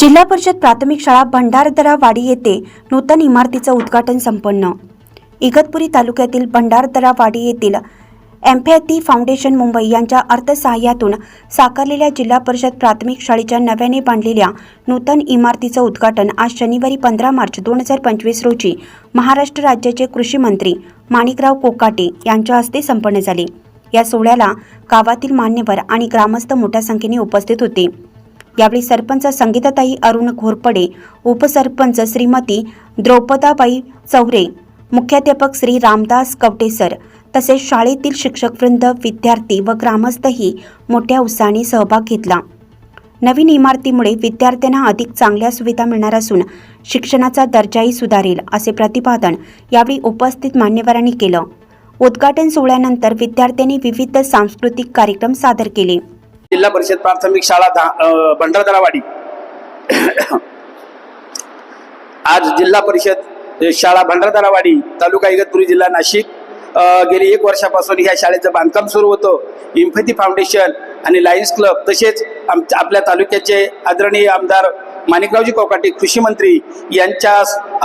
जिल्हा परिषद प्राथमिक शाळा भंडारदरा वाडी येथे नूतन इमारतीचं उद्घाटन संपन्न. इगतपुरी तालुक्यातील भंडारदरा वाडी येथील एम्फॅथी फाउंडेशन मुंबई यांच्या अर्थसहाय्यातून साकारलेल्या जिल्हा परिषद प्राथमिक शाळेच्या नव्याने बांधलेल्या नूतन इमारतीचं उद्घाटन आज शनिवारी पंधरा मार्च दोन हजार पंचवीस रोजी महाराष्ट्र राज्याचे कृषी मंत्री माणिकराव कोकाटे यांच्या हस्ते संपन्न झाले. या सोहळ्याला गावातील मान्यवर आणि ग्रामस्थ मोठ्या संख्येने उपस्थित होते. यावेळी सरपंच संगीताताई अरुण घोरपडे उपसरपंच श्रीमती द्रौपदाबाई चौरे मुख्याध्यापक श्री रामदास कवटेसर तसेच शाळेतील शिक्षकवृंद विद्यार्थी व ग्रामस्थही मोठ्या उत्साहाने सहभाग घेतला. नवीन इमारतीमुळे विद्यार्थ्यांना अधिक चांगल्या सुविधा मिळणार असून शिक्षणाचा दर्जाही सुधारेल असे प्रतिपादन यावेळी उपस्थित मान्यवरांनी केलं. उद्घाटन सोहळ्यानंतर विद्यार्थ्यांनी विविध सांस्कृतिक कार्यक्रम सादर केले. जिल्हा परिषद प्राथमिक शाळा भंडारदरावाडी. आज जिल्हा परिषद शाळा भंडारदरावाडी तालुका इगतपुरी जिल्हा नाशिक. गेली एक वर्षापासून ह्या शाळेचं बांधकाम सुरू होतं. इम्फती फाउंडेशन आणि लायन्स क्लब तसेच आम आपल्या तालुक्याचे आदरणीय आमदार माणिकरावजी कोकाटे कृषी मंत्री यांच्या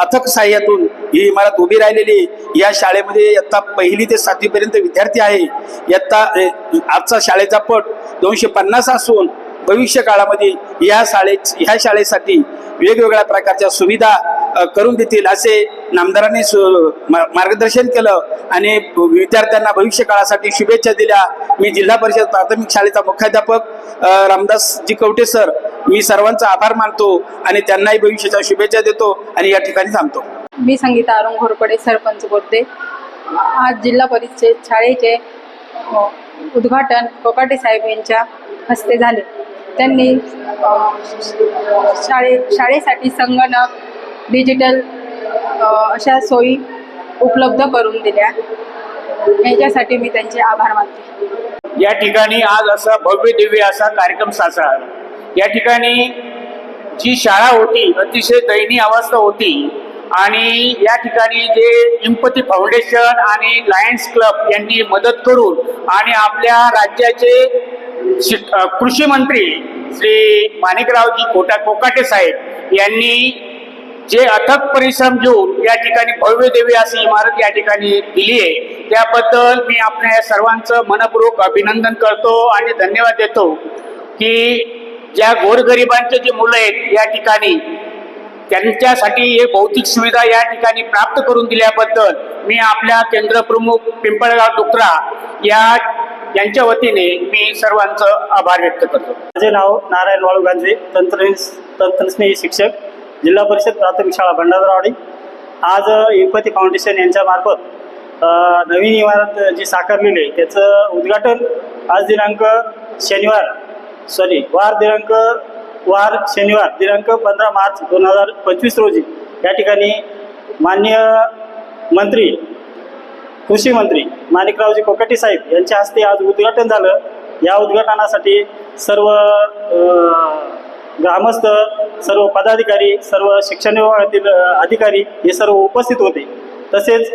अथक सहाय्यातून ही इमारत उभी राहिलेली या शाळेमध्ये इयत्ता पहिली ते सातवीपर्यंत विद्यार्थी आहे. इयत्ता आजचा शाळेचा पट दोनशे पन्नास असून भविष्य काळामध्ये या शाळे ह्या शाळेसाठी वेगवेगळ्या प्रकारच्या सुविधा करून देतील असे नामदारांनी मार्गदर्शन केलं. आणि विद्यार्थ्यांना भविष्य काळासाठी शुभेच्छा दिल्या. मी जिल्हा परिषद प्राथमिक शाळेचा मुख्याध्यापक रामदासजी कवटे सर मी सर्वांचा आभार मानतो आणि त्यांनाही भविष्याच्या शुभेच्छा देतो आणि या ठिकाणी थांबतो. मी संगीता अरुण घोरपडे सरपंच बोलते. आज जिल्हा परिषद शाळेचे उद्घाटन कोकाटे साहेब यांच्या हस्ते झाले. त्यांनी शाळे शाळेसाठी संगणक डिजिटल अशा सोयी उपलब्ध करून दिल्या. याच्यासाठी मी त्यांचे आभार मानते. या ठिकाणी आज असा भव्य दिव्य असा कार्यक्रम साजरा या ठिकाणी जी शाळा होती अतिशय दयनीय अवस्था होती आणि या ठिकाणी जे इम्पती फाउंडेशन आणि लायन्स क्लब यांनी मदत करून आणि आपल्या राज्याचे कृषी मंत्री श्री माणिकरावजी कोटा कोकाटे साहेब यांनी जे अथक परिश्रम घेऊन या ठिकाणी भव्य देवी अशी इमारत या ठिकाणी दिली आहे त्याबद्दल मी आपल्या सर्वांचं मनपूर्वक अभिनंदन करतो आणि धन्यवाद देतो की ज्या गोरगरिबांचे जे मुलं आहेत या ठिकाणी त्यांच्यासाठी हे भौतिक सुविधा या ठिकाणी प्राप्त करून दिल्याबद्दल मी आपल्या केंद्रप्रमुख पिंपळगाव डुकरा या यांच्या वतीने मी सर्वांचं आभार व्यक्त करतो. माझे नाव नारायण वाळू गांजे तंत्र तंत्रस्नेही शिक्षक. जिल्हा परिषद प्राथमिक शाळा भंडारवाडी आज इम्पती फाउंडेशन यांच्यामार्फत नवीन इमारत जी साकारलेली आहे त्याचं उद्घाटन आज दिनांक शनिवार सॉरी वार दिनांक वार शनिवार दिनांक पंधरा मार्च दोन हजार पंचवीस रोजी या ठिकाणी मान्य मंत्री कृषी मंत्री माणिकरावजी कोकाटे साहेब यांच्या हस्ते आज उद्घाटन झालं. या उद्घाटनासाठी सर्व ग्रामस्थ सर्व पदाधिकारी सर्व शिक्षण विभागातील अधिकारी हे सर्व उपस्थित होते. तसेच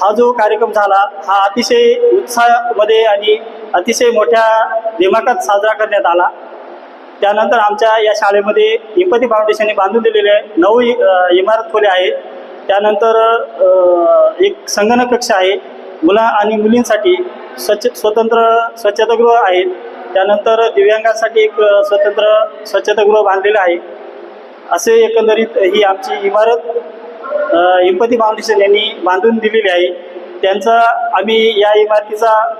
हा जो कार्यक्रम झाला हा अतिशय उत्साहामध्ये आणि अतिशय मोठ्या दिमाखात साजरा करण्यात आला. त्यानंतर आमच्या या शाळेमध्ये इम्पती फाउंडेशनने बांधून दिलेले नऊ इमारत खोल्या आहेत. त्यानंतर एक संगणक कक्ष आहे. मुला आणि मुलींसाठी स्वच्छ स्वतंत्र स्वच्छतागृह आहेत. त्यानंतर दिव्यांगांसाठी एक स्वतंत्र स्वच्छतागृह बांधलेलं आहे. असे एकंदरीत ही आमची इमारत अ, इम्पती फाउंडेशन यांनी बांधून दिलेली आहे. त्यांचा आम्ही या इमारतीचा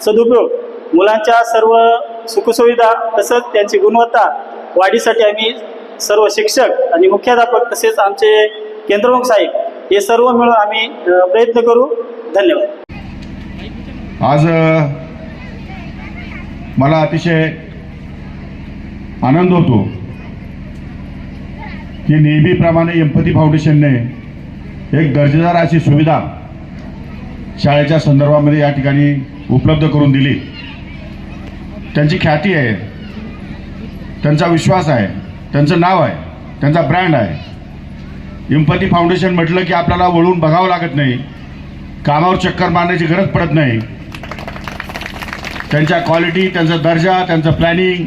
सदुपयोग मुलांच्या सर्व सुखसुविधा तसंच त्यांची गुणवत्ता वाढीसाठी आम्ही सर्व शिक्षक आणि मुख्याध्यापक तसेच आमचे केंद्रप्रमुख साहेब हे सर्व मिळून आम्ही प्रयत्न करू. धन्यवाद. आज मला अतिशय आनंद होतो की नेहमीप्रमाणे एम्पती फाउंडेशनने एक दर्जेदार अशी सुविधा शाळेच्या संदर्भामध्ये या ठिकाणी उपलब्ध करून दिली. त्यांची ख्याती आहे. त्यांचा विश्वास आहे. त्यांचं नाव आहे. त्यांचा ब्रँड आहे. इम्पती फाउंडेशन म्हटलं की आपल्याला वळून बघावं लागत नाही. कामावर चक्कर मारण्याची गरज पडत नाही. त्यांच्या क्वालिटी त्यांचा दर्जा त्यांचं प्लॅनिंग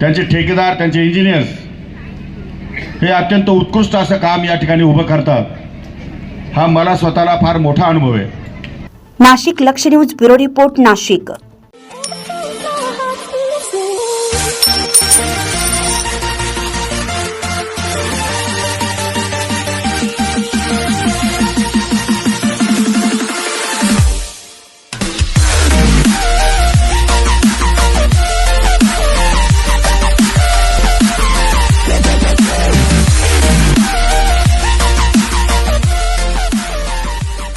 त्यांचे ठेकेदार त्यांचे इंजिनियर्स हे अत्यंत उत्कृष्ट असं काम या ठिकाणी उभं करतात. हा मला स्वतःला फार मोठा अनुभव आहे. नाशिक लक्ष न्यूज ब्युरो रिपोर्ट नाशिक.